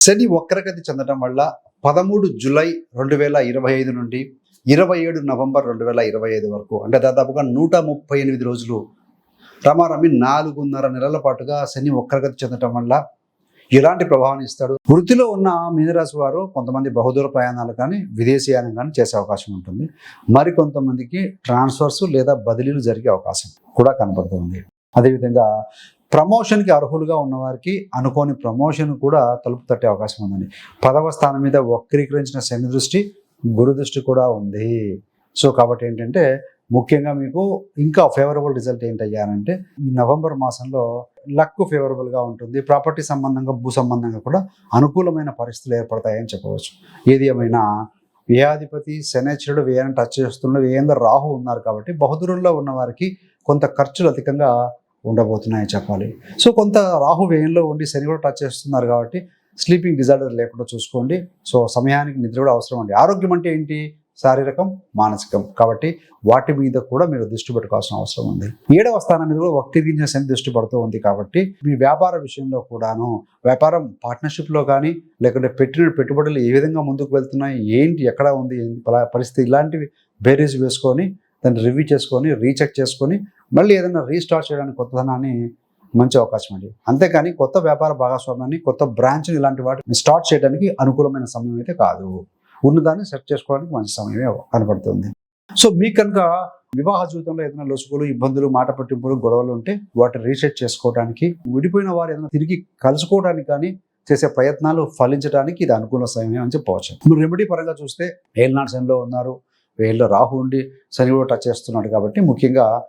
శని వక్రగతి చెందడం వల్ల పదమూడు జులై రెండు వేల ఇరవై ఐదు నుండి ఇరవై ఏడు నవంబర్ రెండు వేల ఇరవై ఐదు వరకు అంటే దాదాపుగా నూట ముప్పై ఎనిమిది రోజులు రమారమి నాలుగున్నర నెలల పాటుగా శని వక్రగతి చెందడం వల్ల ఎలాంటి ప్రభావాన్ని ఇస్తాడు? వృత్తిలో ఉన్న మీనరాశి వారు కొంతమంది బహుదూర ప్రయాణాలు కానీ విదేశీయానం కానీ చేసే అవకాశం ఉంటుంది. మరికొంతమందికి ట్రాన్స్ఫర్స్ లేదా బదిలీలు జరిగే అవకాశం కూడా కనబడుతుంది. అదేవిధంగా ప్రమోషన్కి అర్హులుగా ఉన్నవారికి అనుకోని ప్రమోషన్ కూడా తలుపు తట్టే అవకాశం ఉందండి. పదవ స్థానం మీద వక్రీకరించిన శని దృష్టి గురు దృష్టి కూడా ఉంది. సో కాబట్టి ఏంటంటే ముఖ్యంగా మీకు ఇంకా ఫేవరబుల్ రిజల్ట్ ఏంటయ్యానంటే ఈ నవంబర్ మాసంలో లక్ ఫేవరబుల్గా ఉంటుంది. ప్రాపర్టీ సంబంధంగా భూ సంబంధంగా కూడా అనుకూలమైన పరిస్థితులు ఏర్పడతాయని చెప్పవచ్చు. ఏది ఏమైనా వ్యయాధిపతి శనేశ్వరుడు వ్యయాన్ని టచ్ చేస్తున్న వ్యయంగా రాహు ఉన్నారు కాబట్టి బహుదూరంలో ఉన్న వారికి కొంత ఖర్చులు అధికంగా ఉండబోతున్నాయని చెప్పాలి. సో కొంత రాహు వ్యయంలో ఉండి శని కూడా టచ్ చేస్తున్నారు కాబట్టి స్లీపింగ్ డిజార్డర్ లేకుండా చూసుకోండి. సో సమయానికి నిద్ర కూడా అవసరం అండి. ఆరోగ్యం అంటే ఏంటి? శారీరకం మానసికం. కాబట్టి వాటి మీద కూడా మీరు దృష్టి పెట్టుకోవాల్సిన అవసరం ఉంది. ఏడవ స్థానం మీద కూడా వక్రీకరించిన శని దృష్టి పడుతూ ఉంది కాబట్టి మీ వ్యాపార విషయంలో కూడాను వ్యాపారం పార్ట్నర్షిప్లో కానీ లేకుంటే పెట్టిన పెట్టుబడులు ఏ విధంగా ముందుకు వెళ్తున్నాయి ఏంటి ఎక్కడ ఉంది పలా- పరిస్థితి ఇలాంటివి బేరీజ్ వేసుకొని దాన్ని రివ్యూ చేసుకొని రీచెక్ చేసుకొని మళ్ళీ ఏదైనా రీస్టార్ట్ చేయడానికి కొత్తదనాన్ని మంచి అవకాశం అండి. అంతేకాని కొత్త వ్యాపార భాగస్వామ్యాన్ని కొత్త బ్రాంచ్ని ఇలాంటి వాటిని స్టార్ట్ చేయడానికి అనుకూలమైన సమయం అయితే కాదు. ఉన్నదాన్ని సెట్ చేసుకోవడానికి మంచి సమయమే కనపడుతుంది సో మీకు కనుక వివాహ జీవితంలో ఏదైనా లొసుగులు ఇబ్బందులు మాట పట్టింపులు గొడవలు ఉంటే వాటిని రీసెట్ చేసుకోవడానికి విడిపోయిన వారు ఏదైనా తిరిగి కలుసుకోవడానికి కానీ చేసే ప్రయత్నాలు ఫలించడానికి ఇది అనుకూల సమయం అని చెప్పవచ్చు. మీరు రెమెడీ పరంగా చూస్తే ఏళ్ళనాడు శనిలో ఉన్నారు వేళ్ళలో రాహు ఉండి శని కూడా టచ్ చేస్తున్నాడు కాబట్టి ముఖ్యంగా